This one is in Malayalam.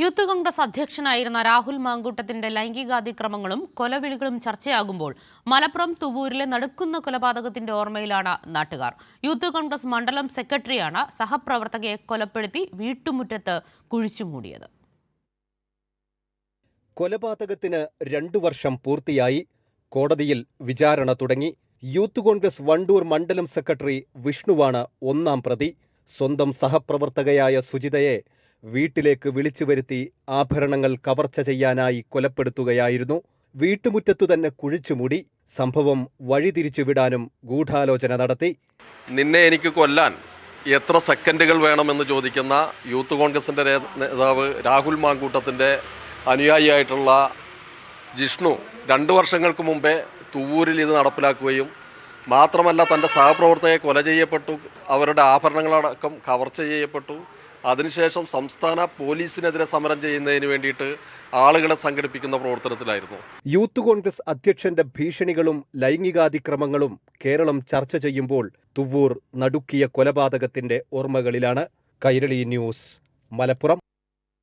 യൂത്ത് കോൺഗ്രസ് അധ്യക്ഷനായിരുന്ന രാഹുൽ മാങ്കൂട്ടത്തിന്റെ ലൈംഗികാതിക്രമങ്ങളും കൊലവിളികളും ചർച്ചയാകുമ്പോൾ മലപ്പുറം തുവൂരിലെ നടുക്കുന്ന കൊലപാതകത്തിന്റെ ഓർമ്മയിലാണ് നാട്ടുകാർ. യൂത്ത് കോൺഗ്രസ് മണ്ഡലം സെക്രട്ടറിയാണ് സഹപ്രവർത്തകയെ കൊലപ്പെടുത്തി വീട്ടുമുറ്റത്ത് കുഴിച്ചുമൂടിയത് കൊലപാതകത്തിന് രണ്ടു വർഷം പൂർത്തിയായി. കോടതിയിൽ വിചാരണ തുടങ്ങി. യൂത്ത് കോൺഗ്രസ് വണ്ടൂർ മണ്ഡലം സെക്രട്ടറി വിഷ്ണുവാണ് ഒന്നാം പ്രതി. സ്വന്തം സഹപ്രവർത്തകയായ സുജിതയെ വീട്ടിലേക്ക് വിളിച്ചു വരുത്തി ആഭരണങ്ങൾ കവർച്ച ചെയ്യാനായി കൊലപ്പെടുത്തുകയായിരുന്നു. വീട്ടുമുറ്റത്തു തന്നെ കുഴിച്ചുമൂടി സംഭവം വഴിതിരിച്ചുവിടാനും ഗൂഢാലോചന നടത്തി. നിന്നെ എനിക്ക് കൊല്ലാൻ എത്ര സെക്കൻഡുകൾ വേണമെന്ന് ചോദിക്കുന്ന യൂത്ത് കോൺഗ്രസിന്റെ നേതാവ് രാഹുൽ മാങ്കൂട്ടത്തിന്റെ അനുയായിയായിട്ടുള്ള ജിഷ്ണു രണ്ട് വർഷങ്ങൾക്ക് മുമ്പേ തുവൂരിൽ ഇത് നടപ്പിലാക്കുകയും മാത്രമല്ല തന്റെ സഹപ്രവർത്തകയെ കൊല ചെയ്യപ്പെട്ടു അവരുടെ ആഭരണങ്ങളടക്കം കവർച്ച ചെയ്യപ്പെട്ടു അതിനുശേഷം സംസ്ഥാന പോലീസിനെതിരെ സമരം ചെയ്യുന്നതിന് വേണ്ടിയിട്ട് ആളുകളെ സംഘടിപ്പിക്കുന്ന പ്രവർത്തനത്തിലായിരുന്നു. യൂത്ത് കോൺഗ്രസ് അധ്യക്ഷന്റെ ഭീഷണികളും ലൈംഗികാതിക്രമങ്ങളും കേരളം ചർച്ച ചെയ്യുമ്പോൾ തുവ്വൂർ നടുക്കിയ കൊലപാതകത്തിന്റെ ഓർമ്മകളിലാണ്. കൈരളി ന്യൂസ് മലപ്പുറം.